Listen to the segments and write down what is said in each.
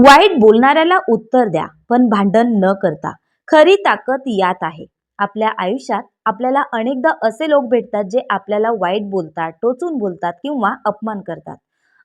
वाईट बोलणाऱ्याला उत्तर द्या पण भांडण न करता. खरी ताकद यात आहे. आपल्या आयुष्यात आपल्याला अनेकदा असे लोक भेटतात जे आपल्याला वाईट बोलतात टोचून बोलतात किंवा अपमान करतात.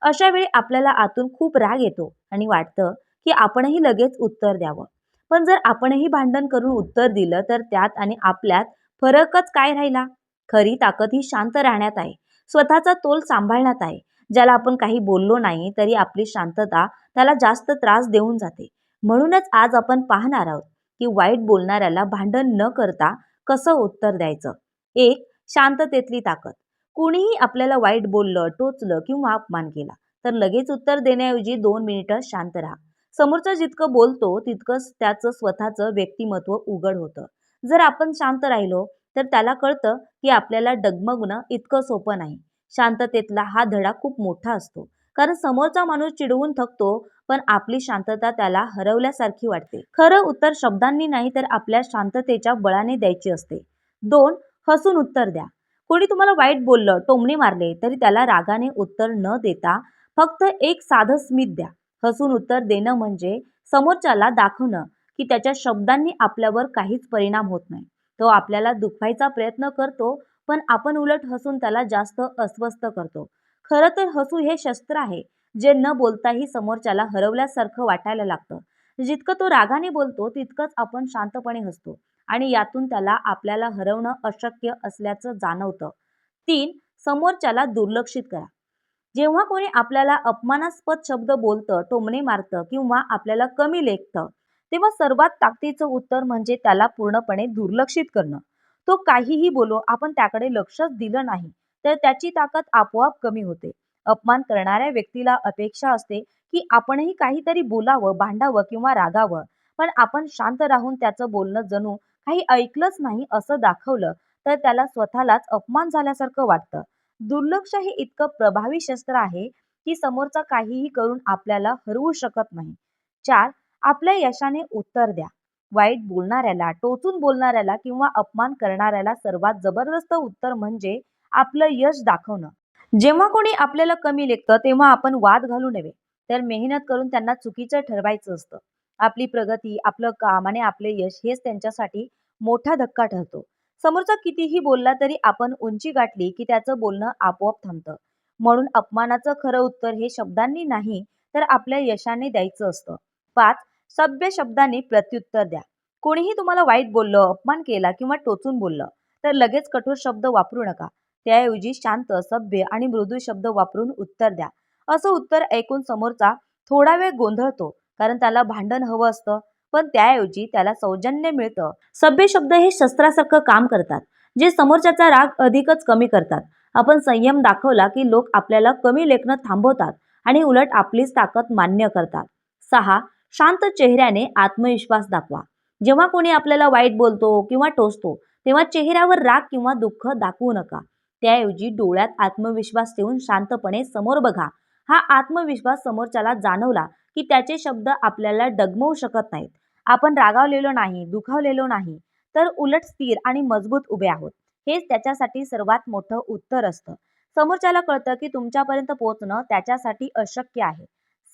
अशा वेळी आपल्याला आतून खूप राग येतो आणि वाटतं की आपणही लगेच उत्तर द्यावं. पण जर आपणही भांडण करून उत्तर दिलं तर त्यात आणि आपल्यात फरकच काय राहिला? खरी ताकद ही शांत राहण्यात आहे. स्वतःचा तोल सांभाळण्यात आहे. ज्याला आपण काही बोललो नाही तरी आपली शांतता त्याला जास्त त्रास देऊन जाते. म्हणूनच आज आपण पाहणार आहोत की वाईट बोलणाऱ्याला भांडण न करता कसं उत्तर द्यायचं? एक शांततेतली ताकद. कुणीही आपल्याला वाईट बोललं टोचलं किंवा अपमान केला तर लगेच उत्तर देण्याऐवजी दोन मिनिटं शांत राहा. समोरचं जितकं बोलतो तितकंच त्याचं स्वतःचं व्यक्तिमत्व उघड होतं. जर आपण शांत राहिलो तर त्याला कळतं की आपल्याला डगमगणं इतकं सोपं नाही. शांततेतला हा धडा खूप मोठा असतो. कारण समोरचा माणूस चिडवून थकतो पण आपली शांतता त्याला हरवल्यासारखी वाटते. खरं उत्तर शब्दांनी नाही तर आपल्या शांततेच्या बळाने द्यायची असते. दोन हसून उत्तर द्या. कोणी तुम्हाला वाईट बोललं टोमणे मारले तरी त्याला रागाने उत्तर न देता फक्त एक साधं स्मित द्या. हसून उत्तर देणं म्हणजे समोरच्याला दाखवणं की त्याच्या शब्दांनी आपल्यावर काहीच परिणाम होत नाही. तो आपल्याला दुखवायचा प्रयत्न करतो पण आपण उलट हसून त्याला जास्त अस्वस्थ करतो. खरं तर हसू हे शस्त्र आहे जे न बोलताही समोरच्याला हरवल्यासारखं वाटायला लागतं. जितकं तो रागाने बोलतो तितकंच आपण शांतपणे हसतो आणि यातून त्याला आपल्याला हरवणं अशक्य असल्याचं जाणवतं. तीन समोरच्याला दुर्लक्षित करा. जेव्हा कोणी आपल्याला अपमानास्पद शब्द बोलतं टोमणे मारतं किंवा आपल्याला कमी लेखतं तेव्हा सर्वात ताकदीचं उत्तर म्हणजे त्याला पूर्णपणे दुर्लक्षित करणं. तो काहीही बोलो आपण त्याकडे लक्षच दिलं नाही. तर त्याची ताकद आपोआप कमी होते. अपमान करणाऱ्या व्यक्तीला अपेक्षा असते की आपणही काहीतरी बोलावं भांडावं किंवा रागावं. पण आपण शांत राहून त्याचं बोलणं जणू काही ऐकलंच नाही असं दाखवलं तर त्याला स्वतःलाच अपमान झाल्यासारखं वाटतं. दुर्लक्ष हे इतकं प्रभावी शस्त्र आहे की समोरचा काहीही करून आपल्याला हरवू शकत नाही. चार आपल्या यशाने उत्तर द्या. वाईट बोलणाऱ्याला टोचून बोलणाऱ्याला किंवा अपमान करणाऱ्याला सर्वात जबरदस्त उत्तर म्हणजे आपलं यश दाखवणं. जेव्हा कोणी आपल्याला कमी लेखतं तेव्हा आपण वाद घालू नये. तर मेहनत करून त्यांना चुकीचं ठरवायचं असतं. आपली प्रगती आपलं काम आणि आपले यश हेच त्यांच्यासाठी मोठा धक्का ठरतो. समोरचा कितीही बोलला तरी आपण उंची गाठली की त्याचं बोलणं आपोआप थांबतं. म्हणून अपमानाचं खरं उत्तर हे शब्दांनी नाही तर आपल्या यशाने द्यायचं असतं. पाच सभ्य शब्दांनी प्रत्युत्तर द्या. कोणीही तुम्हाला वाईट बोललं अपमान केला किंवा टोचून बोललं तर लगेच कठोर शब्द वापरू नका. त्याऐवजी शांत सभ्य आणि मृदू शब्द वापरून उत्तर द्या. असं उत्तर ऐकून समोरचा थोडा वेळ गोंधळतो कारण त्याला भांडण हवं असतं. पण त्याऐवजी त्याला सौजन्य मिळतं. सभ्य शब्द हे शस्त्रासारखं काम करतात जे समोरच्याचा राग अधिकच कमी करतात. आपण संयम दाखवला की लोक आपल्याला कमी लेखनं थांबवतात आणि उलट आपलीच ताकद मान्य करतात. सहा शांत चेहऱ्याने आत्मविश्वास दाखवा. जेव्हा कोणी आपल्याला वाईट बोलतो किंवा टोचतो तेव्हा चेहऱ्यावर राग किंवा दुःख दाखवू नका. त्याऐवजी डोळ्यात आत्मविश्वास ठेवून शांतपणे समोर बघा. हा आत्मविश्वास समोरच्याला जाणवला की त्याचे शब्द आपल्याला डगमवू शकत नाहीत. आपण रागावलेलो नाही दुखावलेलो नाही तर उलट स्थिर आणि मजबूत उभे आहोत. हेच त्याच्यासाठी सर्वात मोठं उत्तर असतं. समोरच्याला कळतं की तुमच्यापर्यंत पोहोचणं त्याच्यासाठी अशक्य आहे.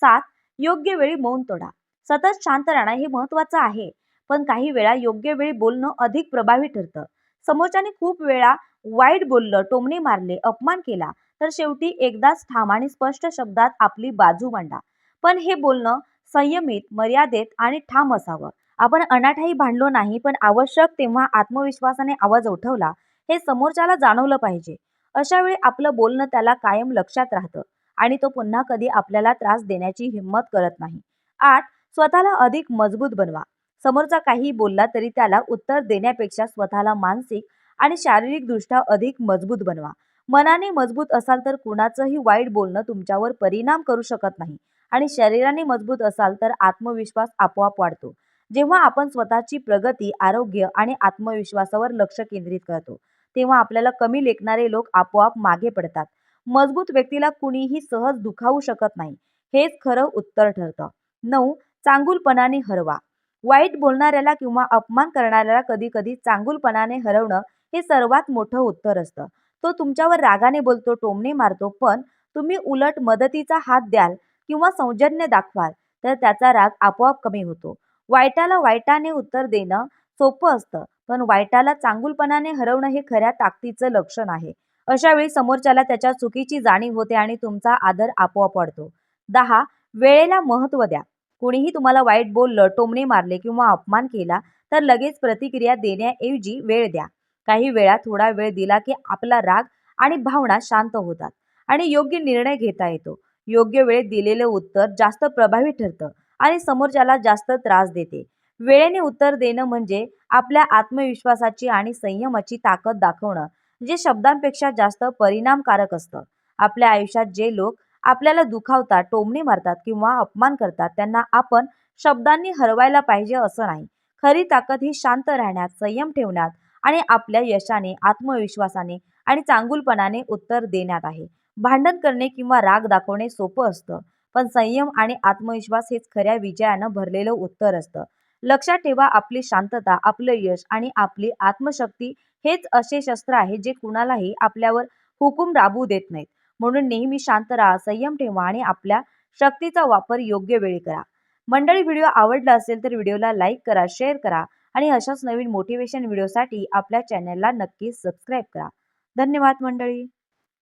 सात योग्य वेळी मौन तोडा. सतत शांत राहणं हे महत्वाचं आहे. पण काही वेळा योग्य वेळी बोलणं अधिक प्रभावी ठरतं. समोरच्याने खूप वेळा वाईट बोललं टोमणे मारले अपमान केला तर शेवटी एकदाच ठाम आणि स्पष्ट शब्दात आपली बाजू मांडा. पण हे बोलणं संयमित मर्यादेत आणि ठाम असावं. आपण अनाठाही भांडलो नाही पण आवश्यक तेव्हा आत्मविश्वासाने आवाज उठवला हे समोरच्याला जाणवलं पाहिजे. अशा वेळी आपलं बोलणं त्याला कायम लक्षात राहतं आणि तो पुन्हा कधी आपल्याला त्रास देण्याची हिंमत करत नाही. आठ स्वतःला अधिक मजबूत बनवा. समोरचा काही बोलला तरी त्याला उत्तर देण्यापेक्षा स्वतःला मानसिक आणि शारीरिकदृष्ट्या अधिक मजबूत बनवा. मनाने मजबूत असाल तर कुणाचंही वाईट बोलणं तुमच्यावर परिणाम करू शकत नाही आणि शरीराने मजबूत असाल तर आत्मविश्वास आपोआप वाढतो. जेव्हा आपण स्वतःची प्रगती आरोग्य आणि आत्मविश्वासावर लक्ष केंद्रित करतो तेव्हा आपल्याला कमी लेखणारे लोक आपोआप मागे पडतात. मजबूत व्यक्तीला कुणीही सहज दुखावू शकत नाही. हेच खरं उत्तर ठरतं. नऊ चांगुलपणाने हरवा. वाईट बोलणाऱ्याला किंवा अपमान करणाऱ्याला कधी कधी चांगुलपणाने हरवणं हे सर्वात मोठं उत्तर असतं. तो तुमच्यावर रागाने बोलतो टोमणे मारतो पण तुम्ही उलट मदतीचा हात द्याल किंवा सौजन्य दाखवाल तर त्याचा राग आपोआप कमी होतो. वाईटाला वाईटाने उत्तर देणं सोपं असतं पण वाईटाला चांगुलपणाने हरवणं हे खऱ्या ताकदीचं लक्षण आहे. अशा वेळी समोरच्याला त्याच्या चुकीची जाणीव होते आणि तुमचा आदर आपोआप वाढतो. दहा वेळेला महत्त्व द्या. कोणीही तुम्हाला वाईट बोललं टोमणे मारले किंवा अपमान केला तर लगेच प्रतिक्रिया देण्याऐवजी वेळ द्या. काही वेळा थोडा वेळ दिला की आपला राग आणि भावना शांत होतात आणि योग्य निर्णय घेता येतो. योग्य वेळेत दिलेलं उत्तर जास्त प्रभावी ठरतं आणि समोरच्याला जास्त त्रास देते. वेळेने उत्तर देणं म्हणजे आपल्या आत्मविश्वासाची आणि संयमाची ताकद दाखवणं जे शब्दांपेक्षा जास्त परिणामकारक असतं. आपल्या आयुष्यात जे लोक आपल्याला दुखावतात टोमणे मारतात किंवा अपमान करतात त्यांना आपण शब्दांनी हरवायला पाहिजे असं नाही. खरी ताकद ही शांत राहण्यात संयम ठेवण्यात आणि आपल्या यशाने आत्मविश्वासाने आणि चांगुलपणाने उत्तर देण्यात आहे. भांडण करणे किंवा राग दाखवणे सोपं असतं पण संयम आणि आत्मविश्वास हेच खऱ्या विजयानं भरलेलं उत्तर असतं. लक्षात ठेवा आपली शांतता आपलं यश आणि आपली आत्मशक्ती हेच असे शस्त्र आहे जे कुणालाही आपल्यावर हुकूम राबू देत नाहीत. म्हणून नेहमी शांत राहा संयम ठेवा आणि आपल्या शक्तीचा वापर योग्य वेळी करा. मंडळी व्हिडिओ आवडला असेल तर व्हिडिओला लाईक करा शेअर करा आणि अशाच नवीन मोटिवेशन व्हिडिओसाठी आपल्या चॅनलला नक्की सबस्क्राईब करा. धन्यवाद मंडळी.